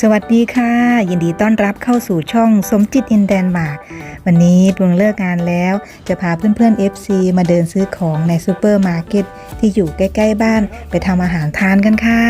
สวัสดีค่ะ ยินดีต้อนรับเข้าสู่ช่องสมจิตอินแดนมาร์วันนี้ปรุงเลิกงานแล้วจะพาเพื่อนๆ FC มาเดินซื้อของในซูเปอร์มาร์เก็ตที่อยู่ใกล้ ๆ บ้านไปทำอาหารทานกันค่ะ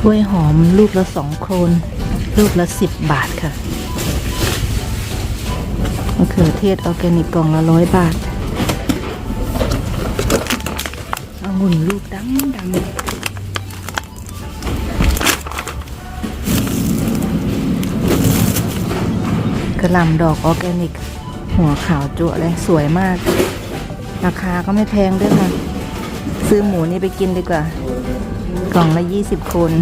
กล้วยหอมลูกละสองโครนลูกละสิบบาทค่ะ ขือเทศออร์แกนิกกล่องละร้อยบาทองุ่นลูกดังดังกระลำดอกออร์แกนิก หัวขาวจั่วเลยสวยมาก ราคาก็ไม่แพงด้วยค่ะ ซื้อหมูนี่ไปกินดีกว่า กล่องละยี่สิบคน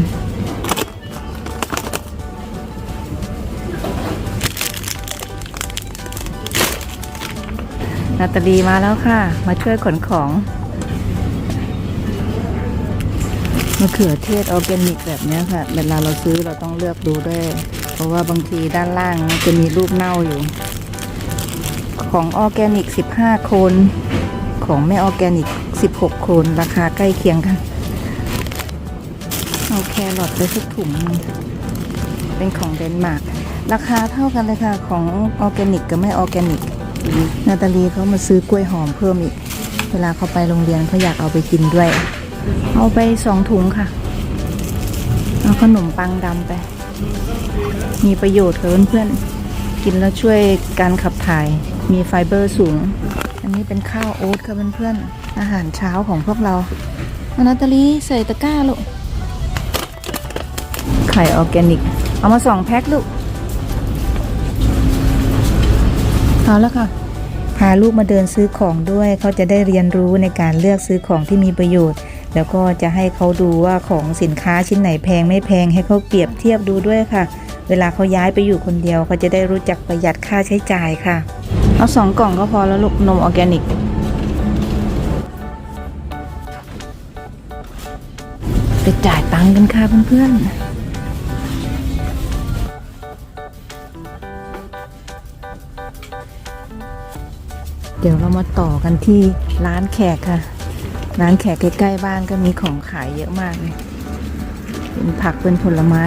นาตาลีมาแล้วค่ะ มาช่วยขนของมะเขือเทศออร์แกนิกแบบนี้ค่ะ เวลาเราซื้อเราต้องเลือกดูด้วย เพราะว่าบางทีด้านล่างมันจะมีรูปเน่าอยู่ ของออร์แกนิก 15โคน ของไม่ออร์แกนิก 16โคน ราคาใกล้เคียงกันเอาแครอทไปสักถุง เป็นของเดนมาร์กราคาเท่ากันเลยค่ะ ของออร์แกนิกกับไม่ออร์แกนิก นาตาลีเขามาซื้อกล้วยหอมเพิ่มอีก เวลาเขาไปโรงเรียนเขาอยากเอาไปกินด้วย เอาไปสองถุงค่ะ เอาขนมปังดำไป มีประโยชน์ค่ะเพื่อนๆ กินแล้วช่วยการขับถ่าย มีไฟเบอร์สูง อันนี้เป็นข้าวโอ๊ตค่ะเพื่อนๆ อาหารเช้าของพวกเราเอานาตาลีใส่ตะกร้าลูก ไข่ออร์แกนิก เอามาสองแพ็คลูก เอาแล้วค่ะพาลูกมาเดินซื้อของด้วยเขาจะได้เรียนรู้ในการเลือกซื้อของที่มีประโยชน์ แล้วก็จะให้เขาดูว่าของสินค้าชิ้นไหนแพงไม่แพงให้เขาเปรียบเทียบดูด้วยค่ะ เวลาเขาย้ายไปอยู่คนเดียวเขาจะได้รู้จักประหยัดค่าใช้จ่ายค่ะ เอาสองกล่องก็พอแล้วลูกนมออร์แกนิกไปจ่ายตังค์กันค่ะเพื่อนๆ เดี๋ยวเรามาต่อกันที่ร้านแขกค่ะ ร้านแขกใกล้ๆบ้านก็มีของขายเยอะมากเลยเป็นผักเป็นผลไม้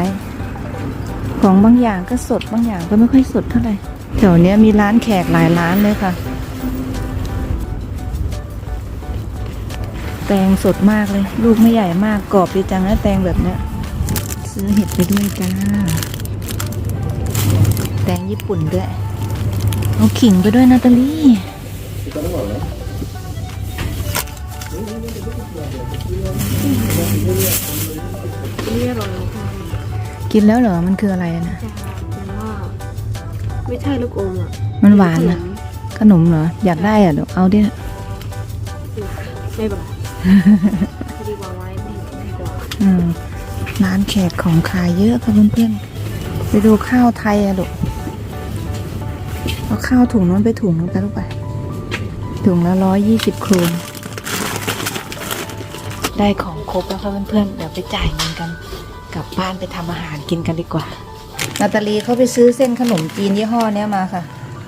ของบางอย่างก็สดบางอย่างก็ไม่ค่อยสดเท่าไหร่แถวนี้มีร้านแขกหลายร้านเลยค่ะ แตงสดมากเลย ลูกไม่ใหญ่มากกรอบดีจังนะแตงแบบเนี้ย ซื้อเห็ดไปด้วยจ้า แตงญี่ปุ่นด้วย เอาขิงไปด้วยนาตาลีนี่อร่อยค่ะกินแล้วเหรอ มันคืออะไรอะนะใช่ค่ะแต่ว่าไม่ใช่ลูกอมอะ มันหวานนะขนมเหรอ อยากได้อะเดี๋ยวเอาดิไม่บอกดีกว่าไว้ไม่ดีกว่าอืมร้านแขกของขายเยอะค่ะเพื่อนๆไปดูข้าวไทยอะลูก เอาข้าวถุงนั้นไปถุงนู้นไปลูกไป ถุงละร้อยยี่สิบโครนได้ของครบแล้วค่ะเพื่อนๆ เดี๋ยวไปจ่ายเงินกัน กลับบ้านไปทำอาหารกินกันดีกว่า นาตาลีเขาไปซื้อเส้นขนมจีนยี่ห้อเนี้ยมาค่ะ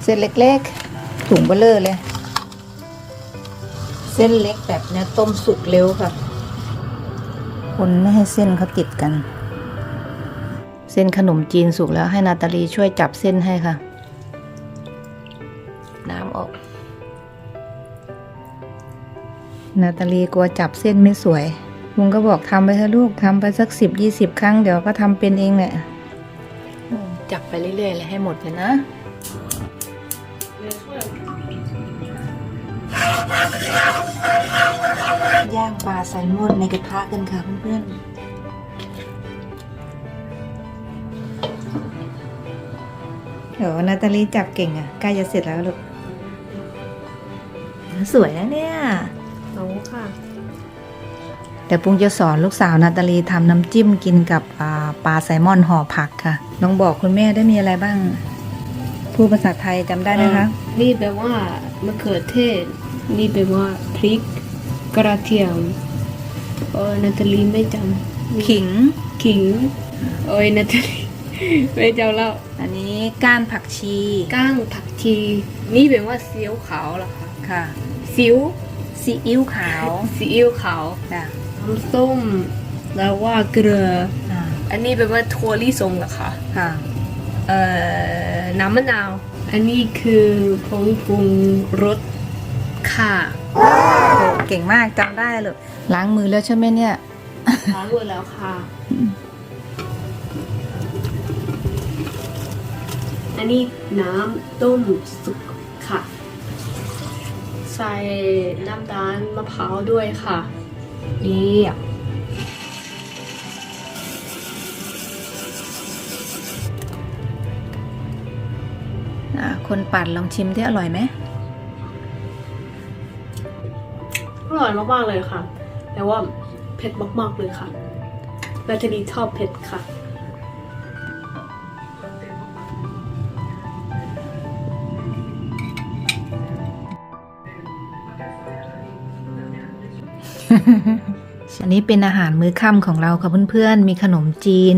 เส้นเล็กๆ ถุงเบลเลอร์เลย เส้นเล็กแบบเนี้ยต้มสุกเร็วค่ะ คนไม่ให้เส้นเขาติดกัน เส้นขนมจีนสุกแล้วให้นาตาลีช่วยจับเส้นให้ค่ะน้ำ ออก นาตาลีกลัวจับเส้นไม่สวย ลุงก็บอกทำไปเถอะลูกทำไปสักสิบยี่สิบครั้งเดี๋ยวก็ทำเป็นเองแหละอืมจับไปเรื่อยๆเลยให้หมดเลยนะย่างปลาแซลมอนในกระทะกันค่ะเพื่อนๆเดี๋ยวนาตาลีจับเก่งอะใกล้จะเสร็จแล้วลูก สวยนะเนี่ยเอาค่ะ เดี๋ยวปุ้งจะสอนลูกสาวนาตาลีทำน้ำจิ้มกินกับอ่าปลาแซลมอนห่อผักค่ะน้องบอกคุณแม่ได้มีอะไรบ้าง พูดภาษาไทยจำได้ไหมคะ นี่แปลว่ามะเขือเทศ นี่แปลว่าพริก กระเทียมเออนาตาลีไม่จำขิง ขิง โอ้ยนาตาลีไม่เจ้าเล่าอันนี้ก้านผักชี ก้างผักชี นี่เป็นว่าซีอิ๊วขาวเหรอคะ ค่ะ ซีอิ๊วซีอิ๊วขาวซีอิ๊วขาวค่ะน้ำส้ม แล้วว่าเกลืออ่าอันนี้เป็นว่าถั่วลิสงเหรอคะค่ะ เอ่อน้ำมะนาวอันนี้คือผงปรุงรสค่ะโอ้เก่งมากจำได้เลยล้างมือแล้วใช่ไหมเนี่ย ล้างมือแล้วค่ะ อันนี้น้ำต้มสุกค่ะ ใส่น้ำตาลมะพร้าวด้วยค่ะ นี่ คนปั่นลองชิมที่อร่อยไหม อร่อยมาก ๆ เลยค่ะ แต่ว่าเผ็ดมาก ๆ เลยค่ะแบตเตอรี่ชอบเผ็ดค่ะ อันนี้เป็นอาหารมื้อค่ำของเราค่ะเพื่อนๆ มีขนมจีน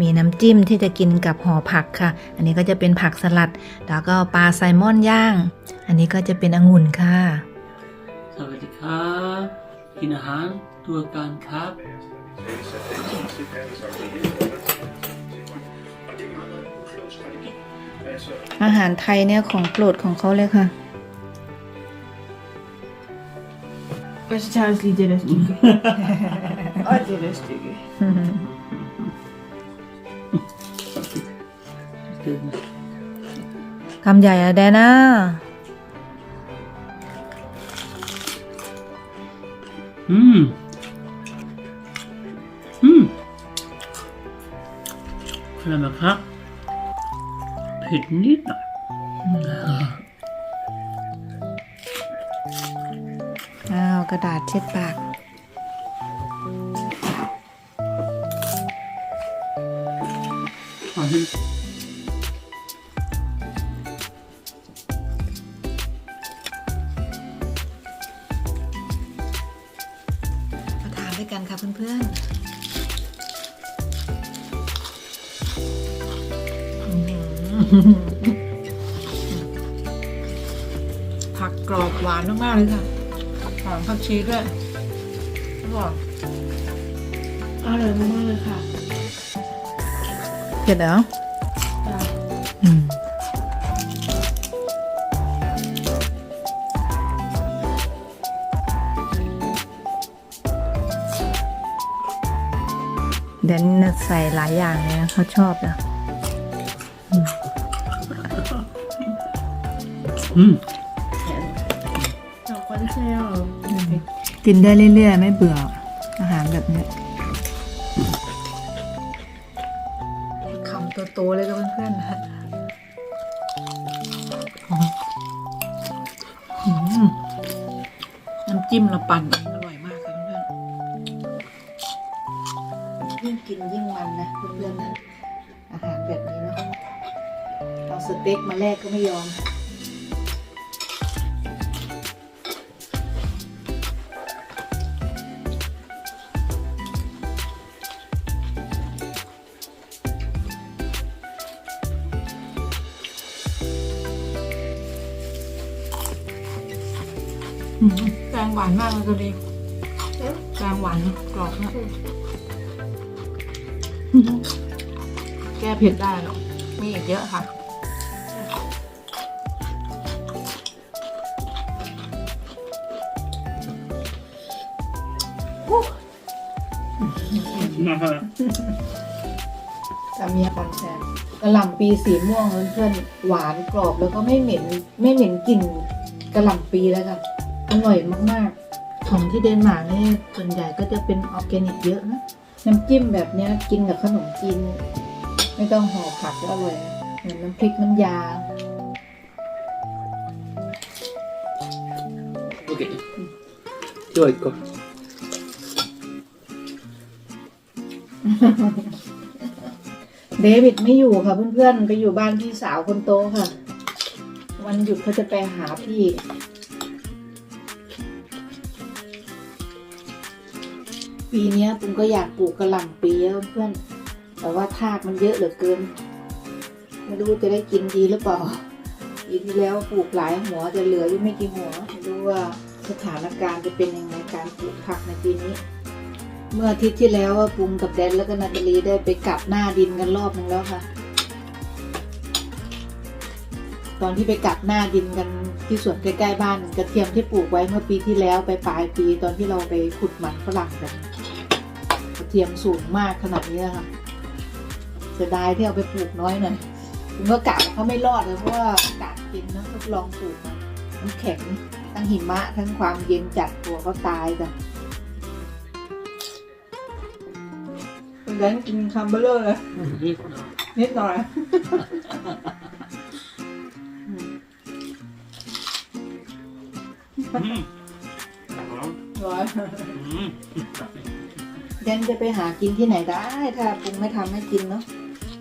มีน้ำจิ้มที่จะกินกับห่อผักค่ะ อันนี้ก็จะเป็นผักสลัด แล้วก็ปลาไซลมอนย่าง อันนี้ก็จะเป็นองุ่นค่ะ สวัสดีครับกินอาหารตัวกันครับ อาหารไทยเนี่ยของโปรดของเขาเลยค่ะ Waarschijnlijk niet de rest. Oh, de rest. คำใหญ่อะแดน่า อืม อืมใช่ไหมครับเผ็ดนิดหน่อย ระดาษเช็ดปากอะมาทานด้วยกันค่ะเพื่อนๆ ผักกรอบหวานมากๆเลยค่ะ หอมผักชีด้วยอร่อยอร่อยมากๆเลยค่ะเผ็ดเหรออืมเดนใส่หลายอย่างเลยนะเขาชอบนะอืม กินได้เรื่อยๆ ไม่เบื่ออาหารแบบเนี้ยคำโตๆเลยกับเพื่อนๆนะอืมน้ำจิ้มเราปั่นเองอร่อยมากค่ะเพื่อนๆยิ่งกินยิ่งมันนะเพื่อนๆนะอาหารแบบนี้เนาะเอาสเต็กมาแลกก็ไม่ยอม แกงหวานมากเลยตัวดีแกงหวานกรอบมากแก้เผ็ดได้หรอกมีอีกเยอะค่ะสามีคอนแซนกระหล่ำปีสีม่วงเพื่อนๆหวานกรอบแล้วก็ไม่เหม็น ไม่เหม็นกลิ่นกระหล่ำปีแล้วค่ะ อร่อยมากๆ ของที่เดนมาร์กนี่ส่วนใหญ่ก็จะเป็นออร์แกนิกเยอะนะ น้ำจิ้มแบบเนี้ยกินกับขนมจีนไม่ต้องห่อผักก็อร่อยนะเหมือนน้ำพริกน้ำยา โอเคช่วยก่อนเดวิดไม่อยู่ค่ะเพื่อนๆ ไปอยู่บ้านพี่สาวคนโตค่ะ วันหยุดเขาจะไปหาพี่ ปีนี้ยปุ้มก็อยากปลูกกระหล่ำปีเพื่อนแต่ว่าทากมันเยอะเหลือเกิน ไม่รู้จะได้กินดีหรือเปล่าปีที่แล้วปลูกหลายหัวจะเหลืออยู่ไม่กี่หัวไม่รู้ว่าสถานการณ์จะเป็นยังไงการปลูกผักในปีนี้ เมื่ออาทิตย์ที่แล้วว่าปุงกับแดนแล้วก็นาตาลีได้ไปกลับหน้าดินกันรอบหนึงแล้วค่ะ ตอนที่ไปกลับหน้าดินกันที่สวนใกล้ๆบ้านกระเทียมที่ปลูกไว้เมื่อปีที่แล้วไปปลายปีตอนที่เราไปขุดมันฝรั่งกัน ทียมสูงมากขนาดนี้ค่ะเสียดายที่เอาไปปลูกน้อยหน่อยผมก็กะว่าเขาไม่รอดเลยเพราะว่าอากาศเย็นนะทดลองปลูกมามันแข็งทั้งหิมะทั้งความเย็นจัดตัวเขาตายกันคุณแดนกินคำเบลเลอร์เลย Niet nou. นิดหน่อย Mm. Ja. ร้อย Mm. เดนจะไปหากินที่ไหนได้ ถ้าปรุงไม่ทำให้กินเนาะ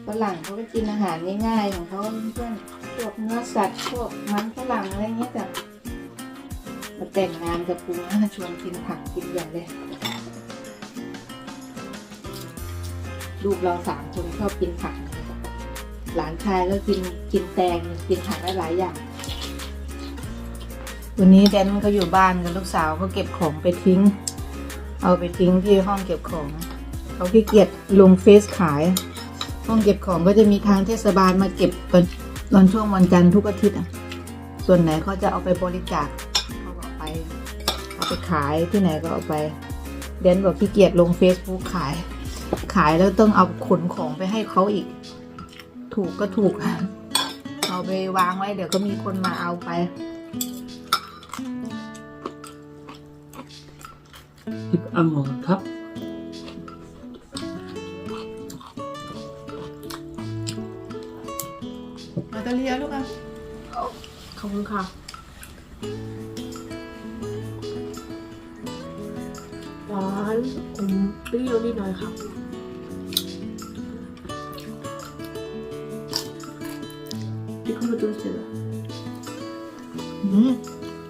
ฝรั่งเขาก็กินอาหารง่ายๆของเขาเพื่อนพวกเนื้อสัตว์พวกมันฝรั่งอะไรเงี้ยจ้ะมาแต่งงานกับปรุงนะชวนกินผักกินอย่างเลยลูกเราสามคนชอบกินผัก หลานชายก็กินกินแตงกินผักได้หลายอย่าง วันนี้แดนเขาอยู่บ้านกับลูกสาวเขาเก็บของไปทิ้ง เอาไปทิ้งที่ห้องเก็บของเขาขี้เกียจลงเฟซขาย ห้องเก็บของก็จะมีทางเทศบาลมาเก็บตอนตอนช่วงวันจันทร์ทุกอาทิตย์อะ ส่วนไหนเขาจะเอาไปบริจาคเขาก็เอาไปเอาไปขายที่ไหนก็เอาไปเดนบอกขี้เกียจลง Facebook ขาย ขายแล้วต้องเอาขนของไปให้เขาอีก ถูกก็ถูกเอาไปวางไว้เดี๋ยวก็มีคนมาเอาไป Tip allemaal een kap. มาตาเลียลูกอะ ขอบคุณค่ะหวานอมเปรี้ยวนิดหน่อยค่ะพี่คุณดูเสร็จแล้วอืม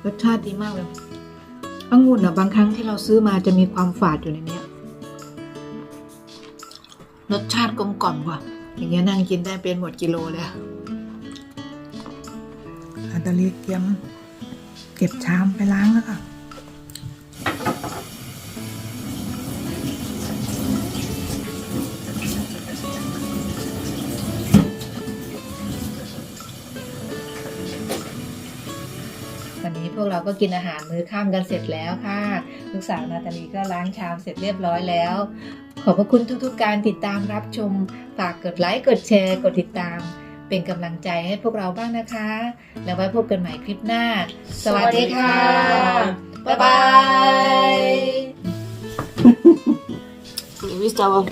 รสชาติดีมากเลย่นะบางครั้งที่เราซื้อมาจะมีความฝาดอยู่ในนี้รสชาติกลมกล่อมกว่า อย่างเงี้ยนั่งกินได้เป็นหมดกิโลเลยอะอาตาลีเตรียมเก็บชามไปล้างแล้วค่ะ วันนี้พวกเราก็กินอาหารมื้อค่ำกันเสร็จแล้วค่ะ ลูกสาวนาตาลีก็ล้างชามเสร็จเรียบร้อยแล้ว ขอบพระคุณทุกๆ การติดตามรับชม ฝากกดไลค์กดแชร์ กดติดตาม เป็นกำลังใจให้พวกเราบ้างนะคะ แล้วไว้พบกันใหม่คลิปหน้า สวัสดีค่ะ บ๊ายบาย Visst, aber